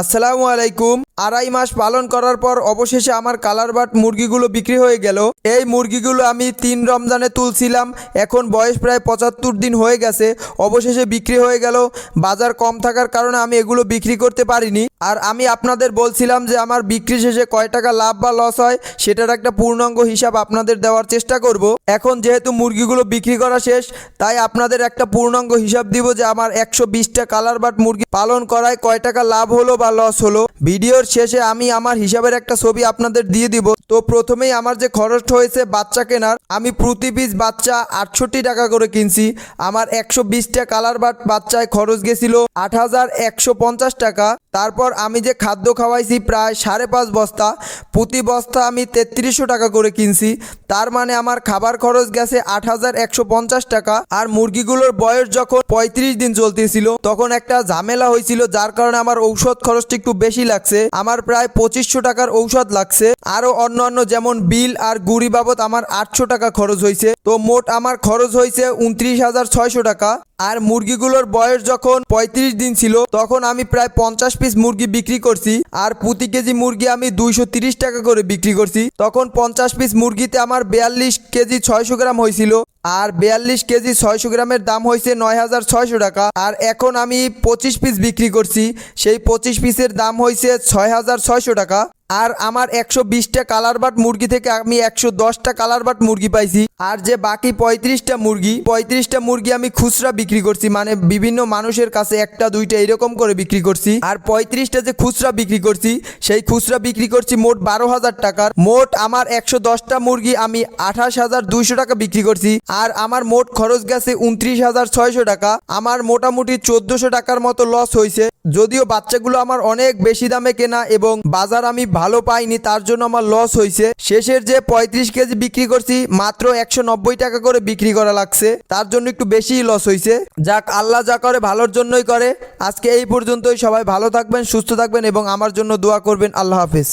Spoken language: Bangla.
আসসালামু আলাইকুম। আড়াই মাস পালন করার পর অবশেষে আমার কালার বাট মুরগিগুলো বিক্রি হয়ে গেল। এই মুরগিগুলো আমি তিন রমজানে তুলছিলাম। এখন বয়স প্রায় পঁচাত্তর দিন হয়ে গেছে। অবশেষে বিক্রি হয়ে গেল। বাজার কম থাকার কারণে আমি এগুলো বিক্রি করতে পারিনি। আর আমি আপনাদের বলছিলাম যে আমার বিক্রি শেষে কয় টাকা লাভ বা লস হয়, সেটার একটা পূর্ণাঙ্গ হিসাব আপনাদের দেওয়ার চেষ্টা করব। এখন যেহেতু মুরগিগুলো বিক্রি করা শেষ, তাই আপনাদের একটা পূর্ণাঙ্গ হিসাব দিব যে আমার একশো বিশটা কালার বাট মুরগি পালন করায় কয় টাকা লাভ হলো বা লস হলো। ভিডিওর শেষে আমি আমার হিসাবের একটা ছবি আপনাদের দিয়ে দিব। তো প্রথমেই আমার যে খরচ হয়েছে বাচ্চা কেনার, আমি প্রতি পিস বাচ্চা আটষট্টি টাকা করে কিনছি। আমার একশো বিশটা কালার বাট বাচ্চায় খরচ গেছিল আট হাজার একশো পঞ্চাশ টাকা। তারপর আমি যে খাদ্য খাওয়াইছি প্রায় সাড়ে পাঁচ বস্তা, প্রতি বস্তা আমি তেত্রিশশো টাকা করে কিনছি। তার মানে আমার খাবার খরচ গেছে আট হাজার একশো পঞ্চাশ টাকা। আর মুরগিগুলোর বয়স যখন পঁয়ত্রিশ দিন চলতেছিল, তখন একটা ঝামেলা হয়েছিল, যার কারণে আমার ঔষধ খরচটা একটু বেশি লাগছে। আমার প্রায় পঁচিশশো টাকার ঔষধ লাগছে। আরও অন্য অন্য যেমন বিল আর গুড়ি বাবদ আমার আটশো টাকা খরচ হয়েছে। তো মোট আমার খরচ হয়েছে উনত্রিশ হাজার ছয়শো টাকা। আর মুরগিগুলোর বয়স যখন পঁয়ত্রিশ দিন ছিল, তখন আমি প্রায় পঞ্চাশ পিস মুরগি বিক্রি করছি আর প্রতি কেজি মুরগি আমি দুইশো টাকা করে বিক্রি করছি। তখন পঞ্চাশ পিস মুরগিতে আমার বিয়াল্লিশ কেজি ছয়শো গ্রাম হয়েছিল আর বিয়াল্লিশ কেজি ছয়শো গ্রামের দাম হয়েছে নয় হাজার ছয়শো টাকা আর এখন আমি পঁচিশ পিস বিক্রি করছি। সেই পঁচিশ পিসের দাম হয়েছে ছয় হাজার ছয়শো টাকা। আর আমার একশো বিশটা কালার বাট মুরগি থেকে আমি একশো দশটা কালার বাট মুরগি পাইছি। আর যে বাকি পঁয়ত্রিশটা মুরগি পঁয়ত্রিশটা মুরগি আমি খুচরা বিক্রি করছি। মানে বিভিন্ন মানুষের কাছে একটা, দুইটা এরকম করে বিক্রি করছি। আর পঁয়ত্রিশটা যে খুচরা বিক্রি করছি, সেই খুচরা বিক্রি করছি মোট বারো হাজার টাকার মোট আমার একশো দশটা মুরগি আমি আঠাশ হাজার দুইশো টাকা বিক্রি করছি। আর আমার মোট খরচ গেছে উনত্রিশ হাজার ছয়শো টাকা। আমার মোটামুটি চোদ্দশো টাকার মতো লস হয়েছে যদিও বাচ্চাগুলো আমার অনেক বেশি দামে কেনা এবং বাজার আমি ভালো পাইনি, তার জন্য আমার লস হয়েছে শেষের যে পঁয়ত্রিশ কেজি বিক্রি করছি, মাত্র একশো নব্বই টাকা করে বিক্রি করা লাগছে। তার জন্য একটু বেশিই লস হয়েছে যাক, আল্লাহ যা করে, ভালোর জন্যই করে। আজকে এই পর্যন্তই। সবাই ভালো থাকবেন, সুস্থ থাকবেন এবং আমার জন্য দোয়া করবেন। আল্লাহ হাফেজ।